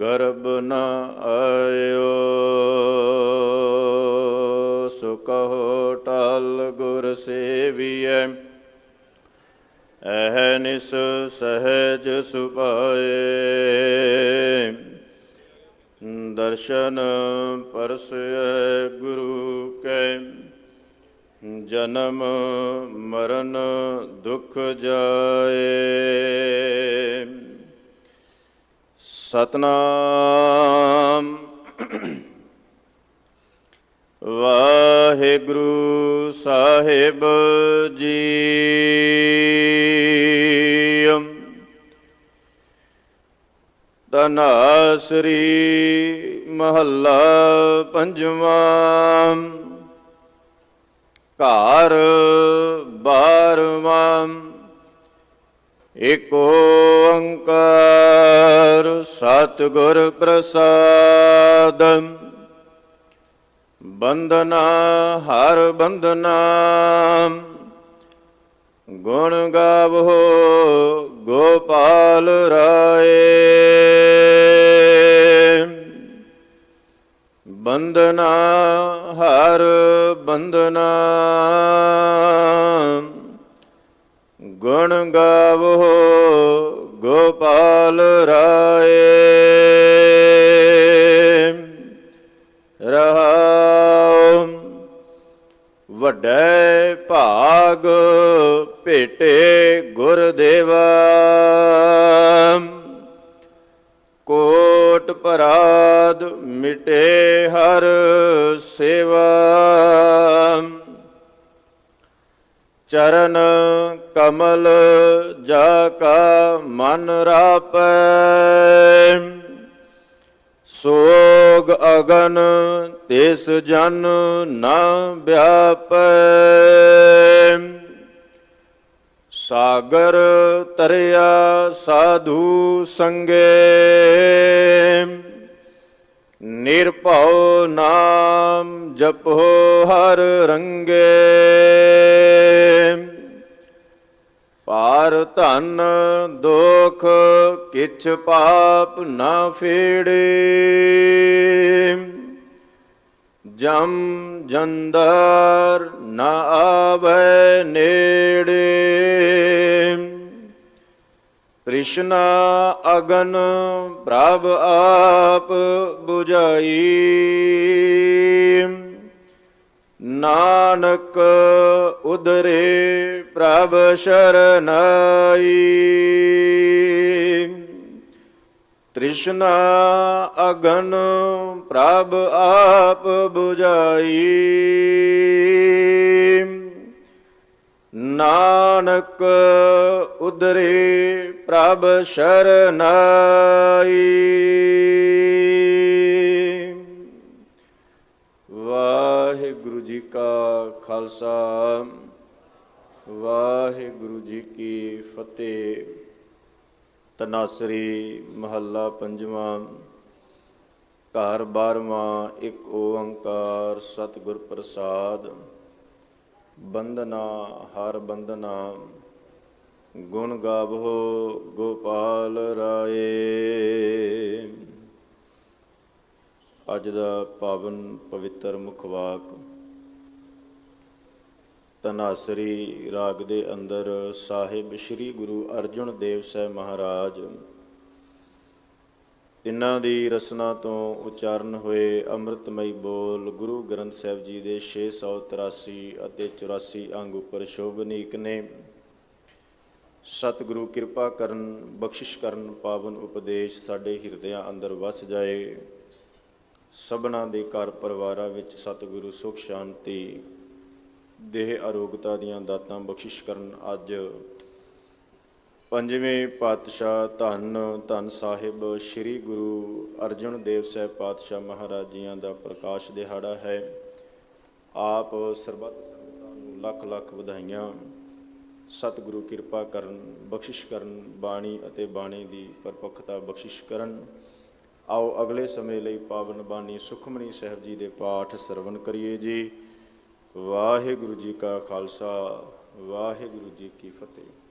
ਗਰਬ ਨ ਆਇਓ ਸੋ ਕਹੋ ਟਲ ਗੁਰ ਸੇਵੀਐ। ਐਹ ਨਿਸ ਸਹਿਜ ਸੁਪਾਏ ਦਰਸ਼ਨ ਪਰਸੈ ਗੁਰੂ ਕੈ। ਜਨਮ ਮਰਨ ਦੁਖ ਜਾਏ। ਸਤਨਾਮ। ਵਾਹਿਗੁਰੂ ਸਾਹਿਬ ਜੀ। ਤਨਾਸਰੀ ਮਹੱਲਾ ਪੰਜਵਾਂ। ਘਰ ਬਾਰਵਾਂ। ਏਕ ਓੰਕਾਰ ਸਤਿਗੁਰ ਪ੍ਰਸਾਦ। ਬੰਦਨਾ ਹਰ ਬੰਦਨਾ ਗੁਣ ਗਾਵੋ ਗੋਪਾਲ ਰਾਏ। ਬੰਦਨਾ ਹਰ ਬੰਦਨਾ ਗੁਣ ਗਾਵੋ ਗੋਪਾਲ ਰਾਏ। ਰਹਾਉ ਵੱਡੇ ਭਾਗ ਭੇਟੇ ਗੁਰਦੇਵਾ। ਕੋਟ ਪਰਾਦ ਮਿਟੇ ਹਰ ਸੇਵਾ। ਚਰਨ ਕਮਲ ਜਾ ਕਾ ਮਨ ਰਾਪੈ। ਸੋਗ ਅਗਨ ਤਿਸ ਜਨ ਨਾ ਵਿਆਪੈ। ਸਾਗਰ ਤਰਿਆ ਸਾਧੂ ਸੰਗੇ। ਨਿਰਭਉ ਨਾਮ ਜਪੋ ਹਰ ਰੰਗੇ। ਪਾਰ ਧਨ ਦੁਖ ਕਿਛ ਪਾਪ ਨਾ ਫੇੜੇ। ਜਮ ਜੰਦਰ ਨਾ ਆਵੇ ਨੇੜੇ। ਤ੍ਰਿਸ਼ਨਾ ਅਗਨ ਪ੍ਰਭ ਆਪ 부ਝਾਈ ਨਾਨਕ ਉਦਰੇ ਪ੍ਰਭ ਸ਼ਰਨਾਈ। ਤ੍ਰਿਸ਼ਨਾ ਅਗਨ ਪ੍ਰਭ ਆਪ 부ਝਾਈ ਨਾਨਕ ਉਦਰੇ ਪ੍ਰਭ ਸ਼ਰਨਾਈ। ਵਾਹਿਗੁਰੂ ਜੀ ਕਾ ਖਾਲਸਾ, ਵਾਹਿਗੁਰੂ ਜੀ ਕੀ ਫਤਿਹ। ਤਨਾਸਰੀ ਮਹੱਲਾ ਪੰਜਵਾਂ, ਘਰ ਬਾਰਵਾਂ, ਇੱਕ ਓੰਕਾਰ ਸਤਿਗੁਰ ਪ੍ਰਸਾਦ। ਬੰਦਨਾ ਹਰ ਬੰਦਨਾ ਗੁਣ ਗਾਵੋ, ਗੋਪਾਲ ਰਾਏ। ਅੱਜ ਦਾ ਪਾਵਨ ਪਵਿੱਤਰ ਮੁਖਵਾਕ ਤਨਾਸਰੀ ਰਾਗ ਦੇ ਅੰਦਰ ਸਾਹਿਬ ਸ੍ਰੀ ਗੁਰੂ ਅਰਜੁਨ ਦੇਵ ਸਾਹਿਬ ਮਹਾਰਾਜ ਤਿੰਨਾਂ ਦੀ ਰਸਨਾ ਤੋਂ ਉਚਾਰਨ ਹੋਏ ਅੰਮ੍ਰਿਤਮਈ ਬੋਲ ਗੁਰੂ ਗ੍ਰੰਥ ਸਾਹਿਬ ਜੀ ਦੇ 683 ਅਤੇ 84 ਅੰਗ ਉੱਪਰ ਸ਼ੋਭਨੀਕ ਨੇ। ਸਤਿਗੁਰੂ ਕਿਰਪਾ ਕਰਨ, ਬਖਸ਼ਿਸ਼ ਕਰਨ, ਪਾਵਨ ਉਪਦੇਸ਼ ਸਾਡੇ ਹਿਰਦਿਆਂ ਅੰਦਰ ਵਸ ਜਾਏ। ਸਭਨਾ ਦੇ ਘਰ ਪਰਿਵਾਰਾਂ ਵਿੱਚ ਸਤਿਗੁਰੂ ਸੁਖ ਸ਼ਾਂਤੀ, ਦੇਹ ਅਰੋਗਤਾ ਦੀਆਂ ਦਾਤਾਂ ਬਖਸ਼ਿਸ਼ ਕਰਨ ਅੱਜ ਪੰਜਵੇਂ ਪਾਤਸ਼ਾਹ ਧੰਨ ਧੰਨ ਸਾਹਿਬ ਸ੍ਰੀ ਗੁਰੂ ਅਰਜਨ ਦੇਵ ਸਾਹਿਬ ਪਾਤਸ਼ਾਹ ਮਹਾਰਾਜ ਜੀਆਂ ਦਾ ਪ੍ਰਕਾਸ਼ ਦਿਹਾੜਾ ਹੈ। ਆਪ ਸਰਬੱਤ ਸੰਗਤਾਂ ਨੂੰ ਲੱਖ ਲੱਖ ਵਧਾਈਆਂ। ਸਤਿਗੁਰੂ ਕਿਰਪਾ ਕਰਨ, ਬਖਸ਼ਿਸ਼ ਕਰਨ, ਬਾਣੀ ਅਤੇ ਬਾਣੀ ਦੀ ਪਰਪੱਕਤਾ ਬਖਸ਼ਿਸ਼ ਕਰਨ। ਆਓ ਅਗਲੇ ਸਮੇਂ ਲਈ ਪਾਵਨ ਬਾਣੀ ਸੁਖਮਨੀ ਸਾਹਿਬ ਜੀ ਦੇ ਪਾਠ ਸਰਵਣ ਕਰੀਏ ਜੀ। ਵਾਹਿਗੁਰੂ ਜੀ ਕਾ ਖਾਲਸਾ, ਵਾਹਿਗੁਰੂ ਜੀ ਕੀ ਫਤਿਹ।